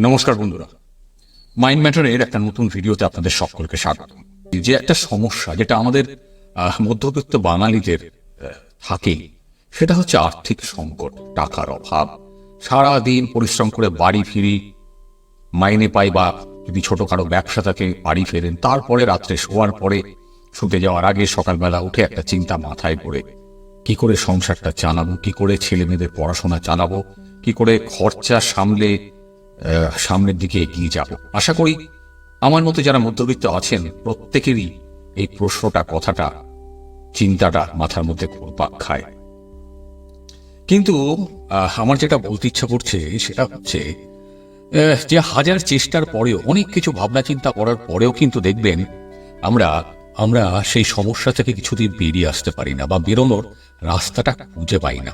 নমস্কার বন্ধুরা। মাইন্ড ম্যাটারের একটা নতুন ভিডিওতে আপনাদের সকলকে স্বাগত। যে একটা সমস্যা যেটা আমাদের মধ্যবিত্ত বাঙালিদের থাকে, সেটা হচ্ছে আর্থিক সংকট, টাকার অভাব। সারা দিন পরিশ্রম করে বাড়ি ফিরি, মাইনে পাই বা যদি ছোটখাটো ব্যবসা থাকে, বাড়ি ফেরেন, তারপরে রাত্রে শোয়ার পরে শুতে যাওয়ার আগে সকালবেলা উঠে একটা চিন্তা মাথায় পড়ে, কি করে সংসারটা চালাবো, কি করে ছেলে মেয়েদের পড়াশোনা চালাবো, কি করে খরচা সামলে সামনের দিকে এগিয়ে যাব আশা করি আমার মতো যারা মধ্যবিত্ত আছেন, প্রত্যেকেরই এই প্রশ্নটা, কথাটা, চিন্তাটা মাথার মধ্যে ঘুরপাক খায়। কিন্তু আমার যেটা বলতে ইচ্ছা করছে সেটা হচ্ছে যে হাজার চেষ্টার পরেও, অনেক কিছু ভাবনা চিন্তা করার পরেও কিন্তু দেখবেন আমরা আমরা সেই সমস্যা থেকে কিছুদিন বেরিয়ে আসতে পারি না বা বেরোনোর রাস্তাটা খুঁজে পাই না।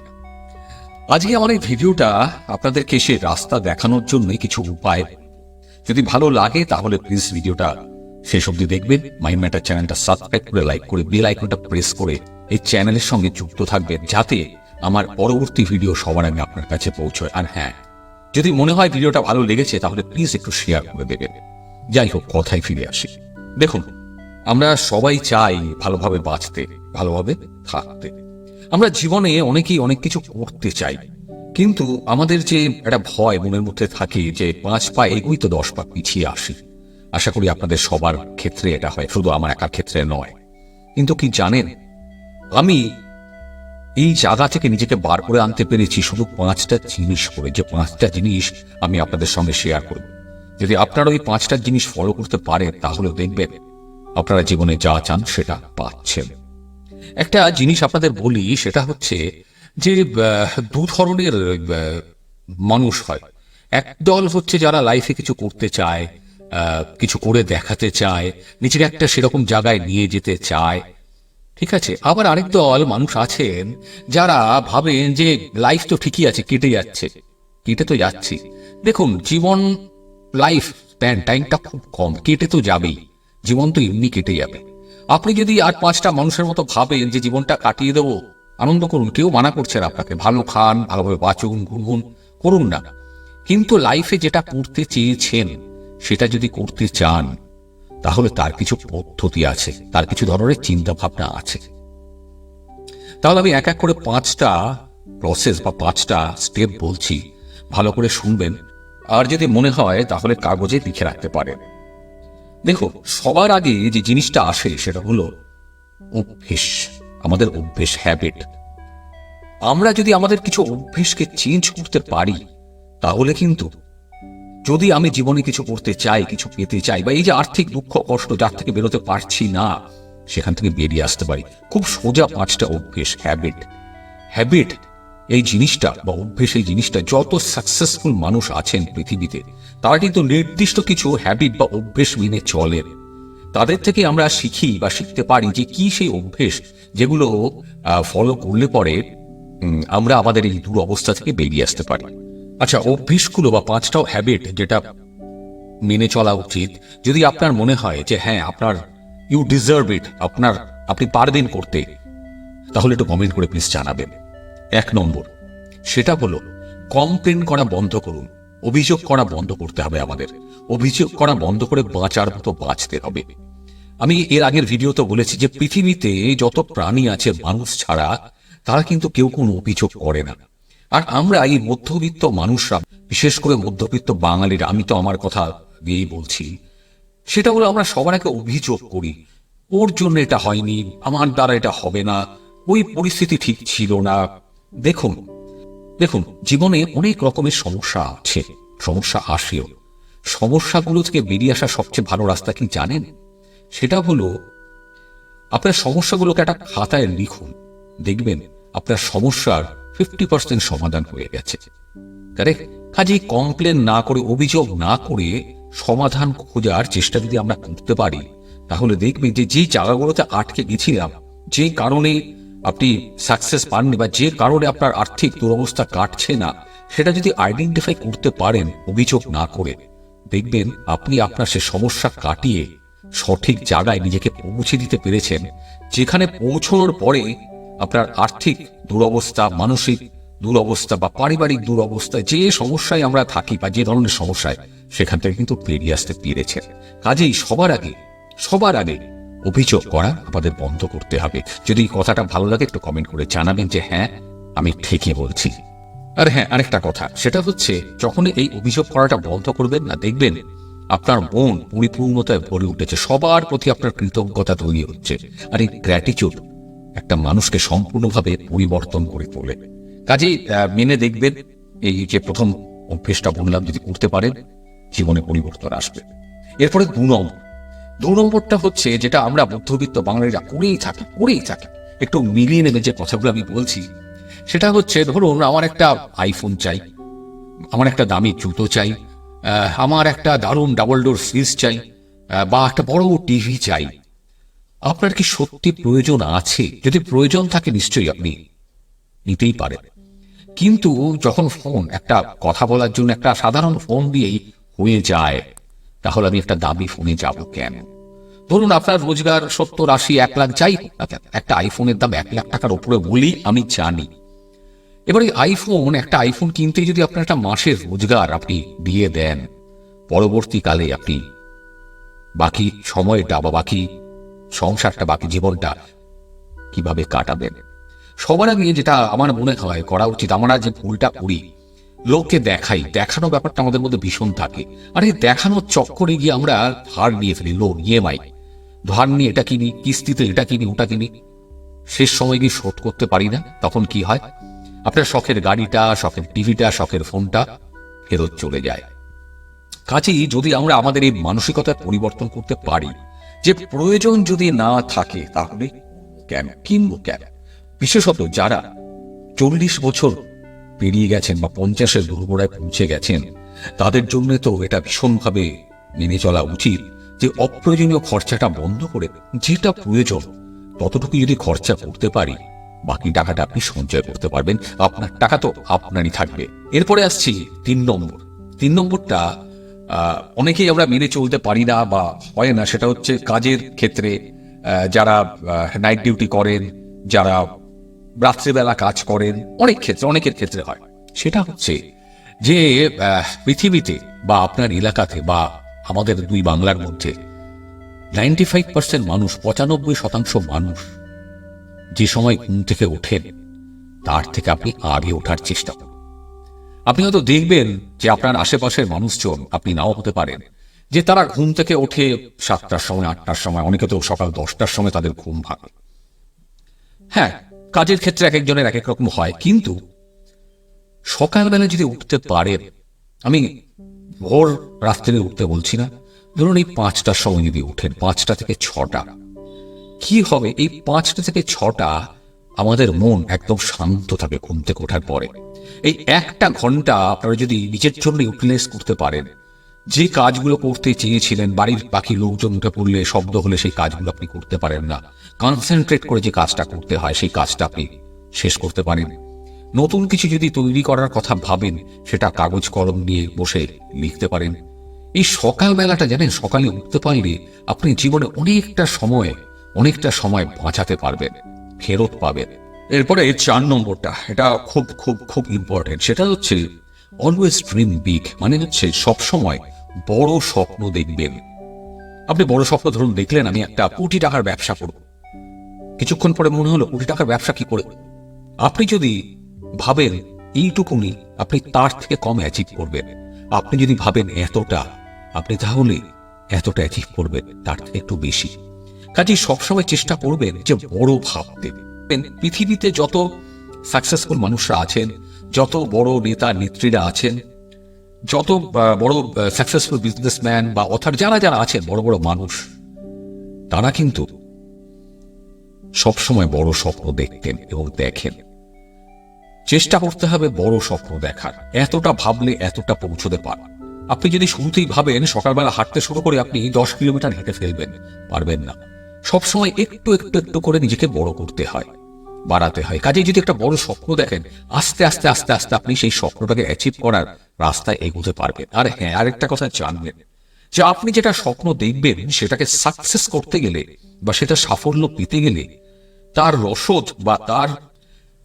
আজকে আমার এই ভিডিওটা আপনাদেরকে সে রাস্তা দেখানোর জন্যই কিছু উপায়। যদি ভালো লাগে, তাহলে প্লিজ ভিডিওটা শেষ অবধি দেখবেন। মাইন্ড ম্যাটার চ্যানেলটা সাবস্ক্রাইব করে লাইক করে বেল আইকনটা প্রেস করে এই চ্যানেলের সঙ্গে যুক্ত থাকবেন, যাতে আমার পরবর্তী ভিডিও সবার আগে আপনার কাছে পৌঁছয়। আর হ্যাঁ যদি মনে হয় ভিডিওটা ভালো লেগেছে, তাহলে প্লিজ একটু শেয়ার করে দেবেন। যাই হোক, কথায় ফিরে আসি। দেখুন, আমরা সবাই চাই ভালোভাবে বাঁচতে, ভালোভাবে থাকতে। আমরা জীবনে অনেকেই অনেক কিছু করতে চাই। কিন্তু আমাদের যে একটা ভয় মনের মধ্যে থাকে যে পাঁচ পা এগুই তো দশ পা পিছিয়ে আসি। আশা করি আপনাদের সবার ক্ষেত্রে এটা হয়, শুধু আমার একার ক্ষেত্রে নয়। কিন্তু কি জানেন? আমি এই জায়গা থেকে নিজেকে বার করে আনতে পেরেছি শুধু পাঁচটা জিনিস করে। যে পাঁচটা জিনিস আমি আপনাদের সঙ্গে শেয়ার করব। যদি আপনারা ওই পাঁচটা জিনিস ফলো করতে পারেন, তাহলে দেখবেন আপনারা জীবনে যা চান সেটা পাচ্ছেন। একটা জিনিস আপনাদের বলি, সেটা হচ্ছে যে দু ধরনের মানুষ হয়। একদল হচ্ছে যারা লাইফে কিছু করতে চায় কিছু করে দেখাতে চায়, নিজের একটা সেরকম জায়গায় নিয়ে যেতে চায়। ঠিক আছে? আবার আরেক দল মানুষ আছেন, যারা ভাবেন যে লাইফ তো ঠিকই আছে, কেটে যাচ্ছে। কেটে তো যাচ্ছি। দেখুন, জীবন লাইফ স্প্যান টাইমটা খুব কম, কেটে তো যাবেই। জীবন তো এমনি কেটে যাবে। আপনি যদি আর পাঁচটা মানুষের মতো ভাবেন যে জীবনটা কাটিয়ে দেবো, আনন্দ করুন, কেউ মানা করছে আপনাকে। ভালো খান, ভালোভাবে বাঁচুন, ঘুমুন, করুন না। কিন্তু লাইফে যেটা করতে চেয়েছেন, সেটা যদি করতে চান, তাহলে তার কিছু পদ্ধতি আছে, তার কিছু ধরনের চিন্তা ভাবনা আছে। তাহলে আমি এক এক করে পাঁচটা প্রসেস বা পাঁচটা স্টেপ বলছি, ভালো করে শুনবেন। আর যদি মনে হয়, তাহলে কাগজে লিখে রাখতে পারেন। দেখো, সবার আগে যে জিনিসটা আসে সেটা হলো অভ্যেস, আমাদের অভ্যেস হ্যাবিট আমরা যদি আমাদের কিছু অভ্যেসকে চেঞ্জ করতে পারি, তাহলে কিন্তু যদি আমি জীবনে কিছু করতে চাই, কিছু পেতে চাই, বা এই যে আর্থিক দুঃখ, কষ্ট যার থেকে বেরোতে পারছি না, সেখান থেকে বেরিয়ে আসতে পারি, খুব সোজা পাঁচটা অভ্যেস হ্যাবিট হ্যাবিট এই জিনিসটা বা অভ্যেস, এই জিনিসটা যত সাকসেসফুল মানুষ আছেন পৃথিবীতে তারা কিন্তু নির্দিষ্ট কিছু হ্যাবিট বা অভ্যেস মেনে চলেন তাদের থেকে আমরা শিখি বা শিখতে পারি যে কি সেই অভ্যেস যেগুলো ফলো করলে পরে আমরা আমাদের এই দূর অবস্থা থেকে বেরিয়ে আসতে পারি। আচ্ছা অভ্যেসগুলো বা পাঁচটাও হ্যাবিট যেটা মেনে চলা উচিত, যদি আপনার মনে হয় যে হ্যাঁ আপনার ইউ ডিজার্ভ ইট আপনার, আপনি পারবেন করতে, তাহলে একটু কমেন্ট করে প্লিজ জানাবেন। এক নম্বর, সেটা হলো কমপ্লেন করা বন্ধ করুন। অভিযোগ করা বন্ধ করতে হবে আমাদের। অভিযোগ করা বন্ধ করে বাঁচার মতো বাঁচতে হবে। আমি এর আগের ভিডিওতে বলেছি যে পৃথিবীতে যত প্রাণী আছে, মানুষ ছাড়া তারা কিন্তু কেউ কোনো অভিযোগ করে না। আর আমরা এই মধ্যবিত্ত মানুষরা, বিশেষ করে মধ্যবিত্ত বাঙালিরা, আমি তো আমার কথা দিয়েই বলছি, সেটা হলো আমরা সবার আগে অভিযোগ করি, ওর জন্য এটা হয়নি, আমার দ্বারা এটা হবে না, ওই পরিস্থিতি ঠিক ছিল না। দেখুন দেখুন, জীবনে অনেক রকমের সমস্যা আছে। সমস্যা আসেও। সমস্যাগুলো থেকে বেরিয়ে আসা সবচেয়ে ভালো রাস্তা কি জানেন? সেটা হলো, আপনার সমস্যাগুলোকে একটা খাতায় লিখুন। দেখবেন, আপনার সমস্যার ফিফটি পার্সেন্ট সমাধান হয়ে গেছে। কারেক্ট? কাজেই কমপ্লেন না করে, অভিযোগ না করে সমাধান খোঁজার চেষ্টা যদি আমরা করতে পারি, তাহলে দেখবেন যে যে জায়গাগুলোতে আটকে গেছিলাম, যে কারণে আপনি সাকসেস পাননি বা যে কারণে আপনার আর্থিক দুরবস্থা কাটছে না, সেটা যদি আইডেন্টিফাই করতে পারেন, অভিযোগ না করে, দেখবেন আপনি আপনার সে সমস্যা কাটিয়ে সঠিক জায়গায় নিজেকে পৌঁছে দিতে পেরেছেন, যেখানে পৌঁছানোর পরে আপনার আর্থিক দুরবস্থা, মানসিক দুরবস্থা বা পারিবারিক দুরবস্থা, যে সমস্যায় আমরা থাকি বা যে ধরনের সমস্যায়, সেখান থেকে কিন্তু বেরিয়ে আসতে পেরেছেন। কাজেই সবার আগে সবার আগে অভিযোগ করা আমাদের বন্ধ করতে হবে। যদি কথাটা ভালো লাগে, একটু কমেন্ট করে জানাবেন যে হ্যাঁ আমি ঠিকই বলছি। আর হ্যাঁ আরেকটা কথা, সেটা হচ্ছে যখন এই অভিযোগ করাটা বন্ধ করবেন না, দেখবেন আপনার মন পরিপূর্ণতায় ভরে উঠেছে। সবার প্রতি আপনার কৃতজ্ঞতা তৈরি হচ্ছে। আর এই গ্র্যাটিচিউড একটা মানুষকে সম্পূর্ণভাবে পরিবর্তন করে তোলে। কাজেই মেনে দেখবেন, এই যে প্রথম অভ্যেসটা বললাম, যদি করতে পারেন, জীবনে পরিবর্তন আসবে। এরপরে দু নম্বর দু নম্বরটা হচ্ছে যেটা আমরা মধ্যবিত্ত বাঙালিরা করেই থাকি করেই থাকি। একটু মিলিয়ে নেবে যে কথাগুলো আমি বলছি। সেটা হচ্ছে, ধরুন আমার একটা আইফোন চাই, আমার একটা দামি জুতো চাই আমার একটা দারুণ ডাবল ডোর ফ্রিজ চাই বা একটা বড় টিভি চাই। আপনার কি সত্যি প্রয়োজন আছে? যদি প্রয়োজন থাকে নিশ্চয়ই আপনি নিতেই পারেন। কিন্তু যখন ফোন একটা কথা বলার জন্য একটা সাধারণ ফোন দিয়েই হয়ে যায় তাহলে আমি একটা দামি ফোনে যাব কেন? ধরুন আপনার রোজগার সত্তর আশি এক লাখ, যাই একটা আইফোনের দাম এক লাখ টাকার উপরে বলেই আমি জানি। এবার এই আইফোন একটা আইফোন কিনতে যদি আপনার একটা মাসের রোজগার আপনি দিয়ে দেন, পরবর্তীকালে আপনি বাকি সময়টা বা বাকি সংসারটা, বাকি জীবনটা কীভাবে কাটাবেন? সবার আগে যেটা আমার মনে হয় করা উচিত, আমরা যে ভুলটা করি লোককে দেখাই। দেখানো ব্যাপারটা আমাদের মধ্যে ভীষণ থাকে। আর এই দেখানোর চক্করে গিয়ে আমরা ধার নিয়ে ফেলি, লোন ইএমআই ধার নিয়ে এটা কিনি, কিস্তিতে এটা কিনি, ওটা কিনি। শেষ সময় গিয়ে শোধ করতে পারি না, তখন কি হয়? আপনার শখের গাড়িটা, শখের টিভিটা, শখের ফোনটা ফেরত চলে যায়। কাজেই যদি আমরা আমাদের এই মানসিকতার পরিবর্তন করতে পারি, যে প্রয়োজন যদি না থাকে, তাহলে কেন? কিনবো কেন? বিশেষত যারা চল্লিশ বছর পেরিয়ে গেছেন বা পঞ্চাশের দুর্গড়ায় পৌঁছে গেছেন, তাদের জন্য তো এটা ভীষণভাবে মেনে চলা উচিত যে অপ্রয়োজনীয় খরচাটা বন্ধ করে যেটা প্রয়োজন ততটুকু যদি খরচা করতে পারি, বাকি টাকাটা আপনি সঞ্চয় করতে পারবেন, আপনার টাকা তো আপনারই থাকবে। এরপরে আসছি তিন নম্বর। তিন নম্বরটা অনেকেই আমরা মেনে চলতে পারি না বা হয় না, সেটা হচ্ছে কাজের ক্ষেত্রে যারা নাইট ডিউটি করেন, যারা রাত্রিবেলা কাজ করেন, অনেক ক্ষেত্রে, অনেকের ক্ষেত্রে হয়। সেটা হচ্ছে যে পৃথিবীতে বা আপনার এলাকাতে বা আমাদের দুই বাংলার মধ্যে নাইনটি ফাইভ পার্সেন্ট মানুষ, পঁচানব্বই শতাংশ মানুষ যে সময় ঘুম থেকে ওঠেন, তার থেকে আপনি আগে ওঠার চেষ্টা করুন। আপনি হয়তো দেখবেন যে আপনার আশেপাশের মানুষজন, আপনি নাও হতে পারেন, যে তারা ঘুম থেকে ওঠে সাতটার সময়, আটটার সময়, অনেকে তো সকাল দশটার সময় তাদের ঘুম ভাঙে। হ্যাঁ কাজের ক্ষেত্রে এক একজনের এক এক রকম হয়। কিন্তু সকালবেলা যদি উঠতে পারেন আমি ভোর রাত্রে উঠতে বলছি না। ধরুন এই পাঁচটার সময় যদি উঠেন পাঁচটা থেকে ছটা। কি হবে? এই পাঁচটা থেকে ছটা আমাদের মন একদম শান্ত থাকে ঘুম থেকে ওঠার পরে। এই একটা ঘণ্টা আপনারা যদি নিজের জন্য ইউটিলাইজ করতে পারেন যে কাজগুলো করতে চেয়েছিলেন, বাড়ির বাকি লোকজন উঠে পড়লে শব্দ হলে সেই কাজগুলো আপনি করতে পারেন না। কনসেন্ট্রেট করে যে কাজটা করতে হয়, সেই কাজটা আপনি শেষ করতে পারেন। নতুন কিছু যদি তৈরি করার কথা ভাবেন, সেটা কাগজ কলম নিয়ে বসে লিখতে পারেন। এই সকালবেলাটা জানেন, সকালে উঠতে পারলে আপনি জীবনে অনেকটা সময় অনেকটা সময় বাঁচাতে পারবেন, ফেরত পাবেন। এরপরে চার নম্বরটা, এটা খুব খুব খুব ইম্পর্টেন্ট সেটা হচ্ছে অলওয়েজ ড্রিম বিগ মানে হচ্ছে সব সময় বড় স্বপ্ন দেখবেন। আপনি বড় স্বপ্ন ধরুন, দেখলেন আমি একটা কোটি টাকার ব্যবসা করব। কিছুক্ষণ পরে মনে হলো, কোটি টাকার ব্যবসা কি করে? আপনি যদি ভাবেন এইটুকুনি, আপনি তার থেকে কম অ্যাচিভ করবেন। আপনি যদি ভাবেন এতটা, আপনি তাহলে এতটা অ্যাচিভ করবেন, তার থেকে একটু বেশি। কাজে সবসময় চেষ্টা করবেন যে বড় ভাবতে। পৃথিবীতে যত সাকসেসফুল মানুষরা আছেন, যত বড় নেতা নেত্রীরা আছেন যত বড় সাকসেসফুল বিজনেসম্যান বা অথার যারা যারা আছেন, বড় বড় মানুষ, তারা কিন্তু সবসময় বড় স্বপ্ন দেখতেন এবং দেখেন। চেষ্টা করতে হবে বড় স্বপ্ন দেখার। এতটা ভাবলে এতটা পৌঁছতে পার। আপনি যদি শুরুতেই ভাবেন, সকালবেলা হাঁটতে শুরু করে আপনি দশ কিলোমিটার হেঁটে ফেলবেন, পারবেন না। সবসময় একটু একটু একটু করে নিজেকে বড় করতে হয়। বাড়াতে হয়। কাজে যদি একটা বড় স্বপ্ন দেখেন, আস্তে আস্তে আস্তে আস্তে আপনি সেই স্বপ্নটাকে অ্যাচিভ করার রাস্তায় এগোতে পারবেন। আর হ্যাঁ আরেকটা কথা জানবেন, যে আপনি যেটা স্বপ্ন দেখবেন সেটাকে সাকসেস করতে গেলে বা সেটা সাফল্য পেতে গেলে তার রসদ বা তার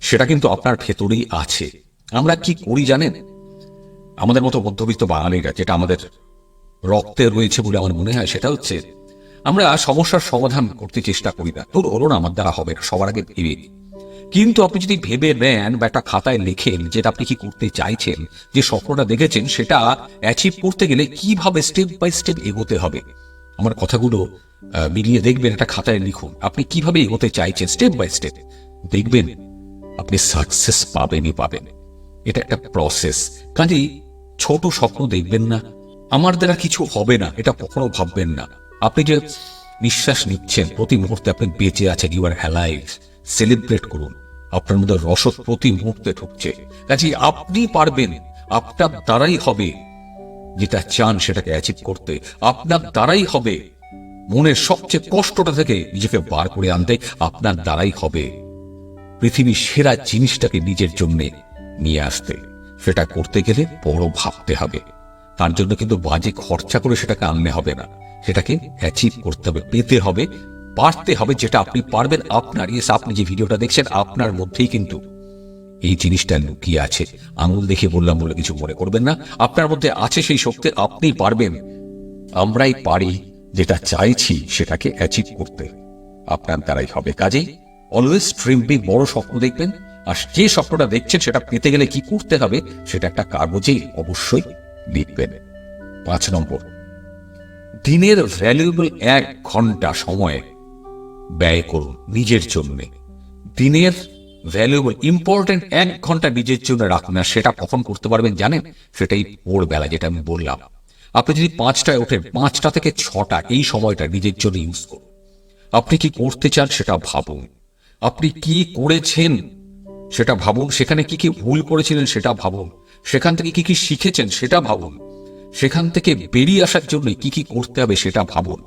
সেটা কিন্তু আপনার ভেতরেই আছে। আমরা কি করি জানেন? আমাদের মতো মধ্যবিত্ত বাঙালিরা, যেটা আমাদের রক্তে রয়েছে বলে আমার মনে হয়, সেটা হচ্ছে আমরা সমস্যার সমাধান করতে চেষ্টা করি না। তোর না আমার দ্বারা হবে সবার আগে ভেবে নিই। কিন্তু আপনি যদি ভেবে নেন বা একটা খাতায় লেখেন যেটা আপনি কি করতে চাইছেন, যে স্বপ্নটা দেখেছেন, সেটা অ্যাচিভ করতে গেলে কীভাবে স্টেপ বাই স্টেপ এগোতে হবে? আমার কথাগুলো মিলিয়ে দেখবেন, একটা খাতায় লিখুন। আপনি কীভাবে এগোতে চাইছেন স্টেপ বাই স্টেপ দেখবেন, আপনি সাকসেস পাবেনই পাবেন। এটা একটা প্রসেস কাজেই ছোট স্বপ্ন দেখবেন না। আমার দ্বারা কিছু হবে না, এটা কখনো ভাববেন না। আপনি যে নিঃশ্বাস নিচ্ছেন, প্রতি মুহূর্তে আপনি বেঁচে আছেন ইউ আর অ্যালাইভ সেলিব্রেট করুন। আপনার মধ্যে রসদ প্রতি মুহূর্তে ঢুকছে। কাজেই আপনি পারবেন, আপনার দ্বারাই হবে। যেটা চান সেটাকে অ্যাচিভ করতে, আপনার দ্বারাই হবে। মনের সবচেয়ে কষ্টটা থেকে নিজেকে বার করে আনতে আপনার দ্বারাই হবে। পৃথিবীর সেরা জিনিসটাকে নিজের জন্য নিয়ে আসতে। সেটা করতে গেলে বড় ভাবতে হবে। তার জন্য কিন্তু বাজে খরচা করে সেটাকে আনলে হবে না। সেটাকে অ্যাচিভ করতে হবে, পেতে হবে পারতে হবে যেটা আপনি পারবেন। আপনার ইয়েস আপনি যে ভিডিওটা দেখছেন, আপনার মধ্যেই কিন্তু এই জিনিসটা লুকিয়ে আছে। আঙুল দেখে বললাম বলে কিছু মনে করবেন না। আপনার মধ্যে আছে সেই শক্তি আপনি পারবেন। আমরাই পারি, যেটা চাইছি সেটাকে অ্যাচিভ করতে। আপনার দ্বারাই হবে। কাজেই অলওয়েজ ড্রিম বিগ বড় স্বপ্ন দেখবেন, আর যে স্বপ্নটা দেখছেন সেটা পেতে গেলে কি করতে হবে সেটা একটা কাগজেই অবশ্যই লিখবেন। পাঁচ নম্বর, দিনের ভ্যালুয়েবল এক ঘণ্টা সময় ব্যয় করুন নিজের জন্য। দিনের ভ্যালুয়েবল ইম্পর্টেন্ট এক ঘণ্টা নিজের জন্য রাখুন। আর সেটা কখন করতে পারবেন জানেন? সেটাই ভোরবেলা যেটা আমি বললাম। আপনি যদি পাঁচটায় ওঠেন, পাঁচটা থেকে ছটা এই সময়টা নিজের জন্য ইউজ করুন। আপনি কি করতে চান সেটা ভাবুন। আপনি কি করেছেন সেটা ভাবুন। সেখানে কি কি ভুল করেছিলেন সেটা ভাবুন। সেখান থেকে কি কি শিখেছেন সেটা ভাবুন। সেখান থেকে বেরিয়ে আসার জন্য কি কি করতে হবে সেটা ভাবুন।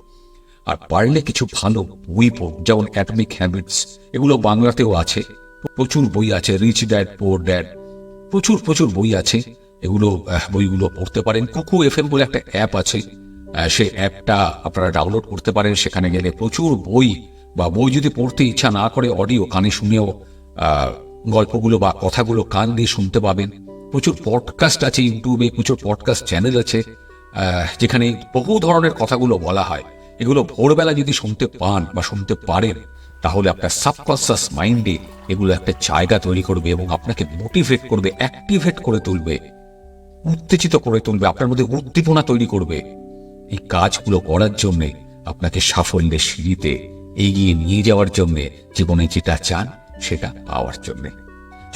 আর পারলে কিছু ভালো পড়ুন যেমন অ্যাটমিক হ্যাবিটস এগুলো বাংলাতেও আছে। প্রচুর বই আছে রিচ ড্যাড পোর ড্যাড প্রচুর প্রচুর বই আছে। এগুলো বইগুলো পড়তে পারেন। কুকু এফ বলে একটা অ্যাপ আছে। সেই অ্যাপটা আপনারা ডাউনলোড করতে পারেন। সেখানে গেলে প্রচুর বই বা বই যদি পড়তে ইচ্ছা না করে অডিও কানে শুনেও গল্পগুলো বা কথাগুলো কান দিয়ে শুনতে পাবেন। প্রচুর পডকাস্ট আছে ইউটিউবে প্রচুর পডকাস্ট চ্যানেল আছে। যেখানে বহু ধরনের কথাগুলো বলা হয়। এগুলো ভোরবেলা যদি শুনতে পান বা শুনতে পারেন, তাহলে আপনার সাবকনসিয়াস মাইন্ডে এগুলো একটা জায়গা তৈরি করবে এবং আপনাকে মোটিভেট করবে অ্যাক্টিভেট করে তুলবে, উত্তেজিত করে তুলবে, আপনার মধ্যে উদ্দীপনা তৈরি করবে। এই কাজগুলো করার জন্য আপনাকে সাফল্যের সিঁড়িতে এগিয়ে নিয়ে যাওয়ার জন্য জীবনে যেটা চান, সেটা পাওয়ার জন্যে।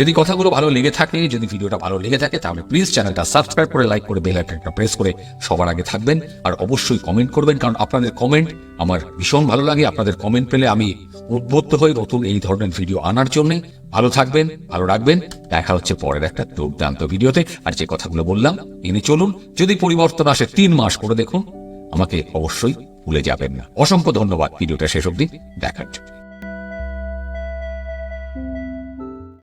যদি কথাগুলো ভালো লেগে থাকে, যদি ভিডিওটা ভালো লেগে থাকে, তাহলে প্লিজ চ্যানেলটা সাবস্ক্রাইব করে লাইক করে বেল আইকনটা প্রেস করে সবার আগে থাকবেন। আর অবশ্যই কমেন্ট করবেন, কারণ আপনাদের কমেন্ট আমার ভীষণ ভালো লাগে। আপনাদের কমেন্ট পেলে আমি উদ্বুদ্ধ হই নতুন এই ধরনের ভিডিও আনার জন্য। ভালো থাকবেন, ভালো রাখবেন। দেখা হচ্ছে পরের একটা দুর্দান্ত ভিডিওতে। আর যে কথাগুলো বললাম এনে চলুন। যদি পরিবর্তন আসে তিন মাস করে দেখুন, আমাকে অবশ্যই ভুলে যাবেন না। অসংখ্য ধন্যবাদ। ভিডিওটা শেষ অবধি দেখার জন্য।